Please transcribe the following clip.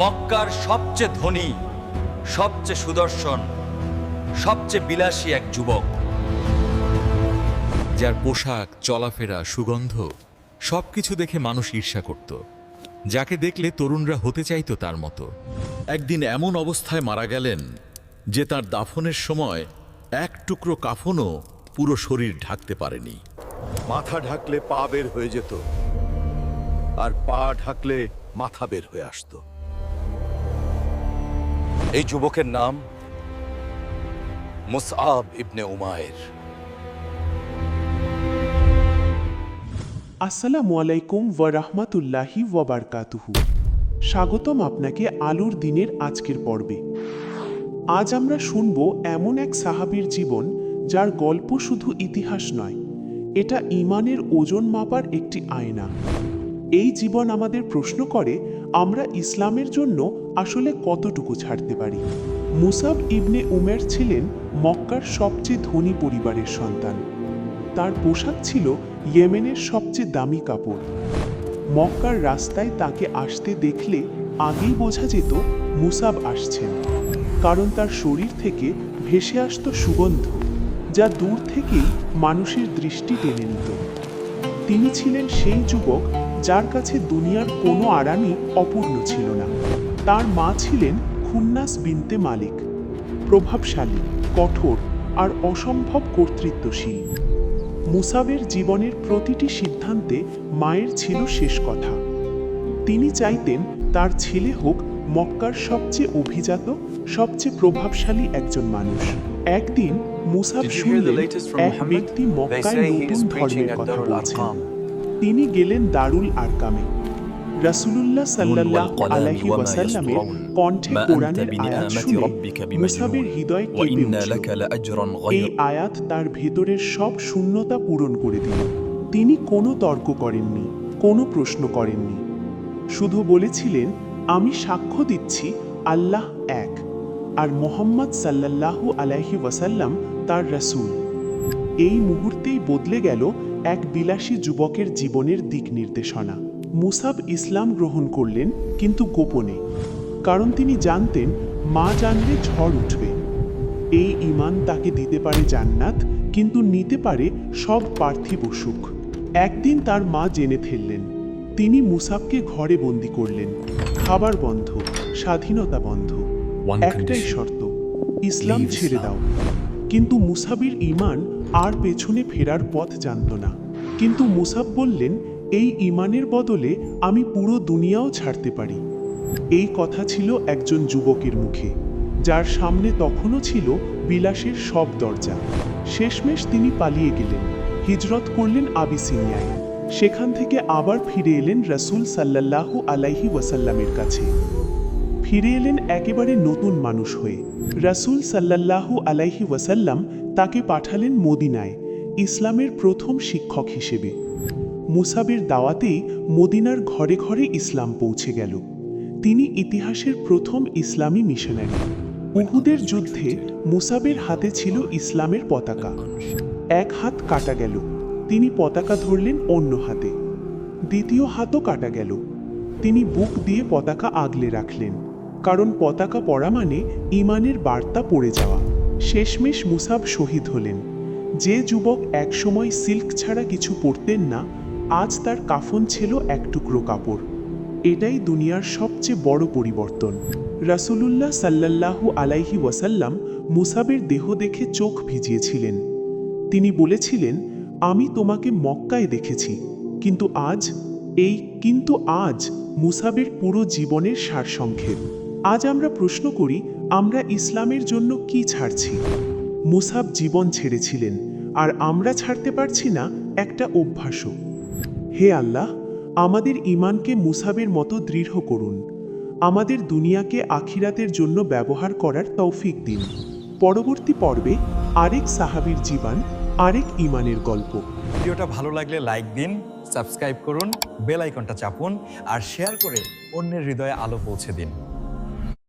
মক্কার সবচেয়ে ধনী, সবচেয়ে সুদর্শন, সবচেয়ে বিলাসী এক যুবক। যার পোশাক, চলাফেরা, সুগন্ধ সবকিছু দেখে মানুষ ঈর্ষা করত। যাকে দেখলে তরুণরা হতে চাইতো তার মতো। একদিন এমন অবস্থায় মারা গেলেন যে তার দাফনের সময় এক টুকরো কাফনও পুরো শরীর ঢাকতে পারেনি। মাথা ঢাকলে পা বের হয়ে যেত, আর পা ঢাকলে মাথা বের হয়ে আসতো। এই যুবকের নাম মুসআব ইবনে উমায়ের আসসালামু আলাইকুম ওয়া রাহমাতুল্লাহি ওয়া বারকাতুহু। স্বাগতম আপনাকে আলোর দিনের আজকের পর্বে। আজ আমরা শুনব এমন এক সাহাবীর জীবন যার গল্প শুধু ইতিহাস নয়, এটা ইমানের ওজন মাপার একটি আয়না। এই জীবন আমাদের প্রশ্ন করে, আমরা ইসলামের জন্য আসলে কতটুকু ছাড়তে পারি? মুসাব ইবনে উমের ছিলেন মক্কার সবচেয়ে ধনী পরিবারের সন্তান। তার পোশাক ছিল ইয়েমেনের সবচেয়ে দামি কাপড়। মক্কার রাস্তায় তাকে আসতে দেখলে আগেই বোঝা যেত মুসাব আসছেন। কারণ তার শরীর থেকে ভেসে আসতো সুগন্ধ, যা দূর থেকেই মানুষের দৃষ্টি টেনে নিত। তিনি ছিলেন সেই যুবক যার কাছে দুনিয়ার কোনো আরামই অপূর্ণ ছিল না। তার মা ছিলেন খুন্নাস বিনতে মালিক প্রভাবশালী কঠোর আর অসম্ভব কর্তৃত্বশীল। মুসাবের জীবনের প্রতিটি সিদ্ধান্তে মায়ের ছিল শেষ কথা। তিনি চাইতেন তার ছেলে হোক মক্কার সবচেয়ে অভিজাত সবচেয়ে প্রভাবশালী একজন মানুষ। একদিন মুসাব শুনলেন এক ব্যক্তি মক্কায় নতুন ধর্মের কথা বলছেন. তিনি গেলেন দারুল আরকামে। রাসূলুল্লাহ সাল্লাল্লাহু আলাইহি ওয়াসাল্লামের কণ্ঠে কোরআনের আয়াত শুনে হৃদয় কেঁপে উঠল। এই আয়াত তার ভেতরের সব শূন্যতা পূরণ করে দিল। তিনি কোনো তর্ক করেননি কোনো প্রশ্ন করেননি। শুধু বলেছিলেন আমি সাক্ষ্য দিচ্ছি আল্লাহ এক। আর মোহাম্মদ সাল্লাল্লাহু আলাইহি ওয়াসাল্লাম তার রাসূল। এই মুহূর্তেই বদলে গেল এক বিলাসী যুবকের জীবনের দিক নির্দেশনা মুসাব ইসলাম গ্রহণ করলেন কিন্তু গোপনে। কারণ তিনি জানতেন মা জানলে ঝড় উঠবে। এই ইমান তাকে দিতে পারে জান্নাত কিন্তু নিতে পারে সব পার্থিব সুখ। একদিন তার মা জেনে ফেললেন তিনি মুসাবকে ঘরে বন্দি করলেন। খাবার বন্ধ স্বাধীনতা বন্ধ। একটাই শর্ত ইসলাম ছেড়ে দাও। কিন্তু মুসাবির ইমান আর পেছনে ফেরার পথ জানত না। কিন্তু মুসাব বললেন, এই ইমানের বদলে আমি পুরো দুনিয়াও ছাড়তে পারি। এই কথা ছিল একজন যুবকের মুখে, যার সামনে তখনও ছিল বিলাসের সব দরজা। শেষমেশ তিনি পালিয়ে গেলেন, হিজরত করলেন আবিসিনিয়ায়। সেখান থেকে আবার ফিরে এলেন রাসূল সাল্লাল্লাহু আলাইহি ওয়াসাল্লামের কাছে। ফিরে এলেন একেবারে নতুন মানুষ হয়ে। রাসূল সাল্লাল্লাহু আলাইহি ওয়াসাল্লাম তাকে পাঠালেন মদিনায়, ইসলামের প্রথম শিক্ষক হিসেবে। মুসাবের দাওয়াতেই মদিনার ঘরে ঘরে ইসলাম পৌঁছে গেল। তিনি ইতিহাসের প্রথম ইসলামী মিশনারি। উহুদের যুদ্ধে মুসাবের হাতে ছিল ইসলামের পতাকা। এক হাত কাটা গেল, তিনি পতাকা ধরলেন অন্য হাতে। দ্বিতীয় হাতও কাটা গেল, তিনি বুক দিয়ে পতাকা আগলে রাখলেন। কারণ পতাকা পড়া মানে ইমানের বার্তা পড়ে যাওয়া। শেষমেশ মুসাব শহীদ হলেন। যে যুবক একসময় সিল্ক ছাড়া কিছু পরতেন না, আজ তার কাফন ছিল এক টুকরো কাপড়। এটাই দুনিয়ার সবচেয়ে বড় পরিবর্তন। রাসূলুল্লাহ সাল্লাল্লাহু আলাইহি ওয়াসাল্লাম মুসাবের দেহ দেখে চোখ ভিজিয়েছিলেন। তিনি বলেছিলেন, আমি তোমাকে মক্কায় দেখেছি, কিন্তু আজ, এই কিন্তু আজ মুসাবের পুরো জীবনের সারসংক্ষেপ। আজ আমরা প্রশ্ন করি, আমরা ইসলামের জন্য কি ছাড়ছি? মুসাব জীবন ছেড়েছিলেন, আর আমরা ছাড়তে পারছি না একটা অভ্যাসও। হে আল্লাহ, আমাদের ইমানকে মুসাবের মতো দৃঢ় করুন। আমাদের দুনিয়াকে আখিরাতের জন্য ব্যবহার করার তৌফিক দিন। পরবর্তী পর্বে আরেক সাহাবীর জীবন, আরেক ইমানের গল্প। ভিডিওটা ভালো লাগলে লাইক দিন, সাবস্ক্রাইব করুন, বেল আইকনটা চাপুন, আর শেয়ার করে অন্যের হৃদয়ে আলো পৌঁছে দিন।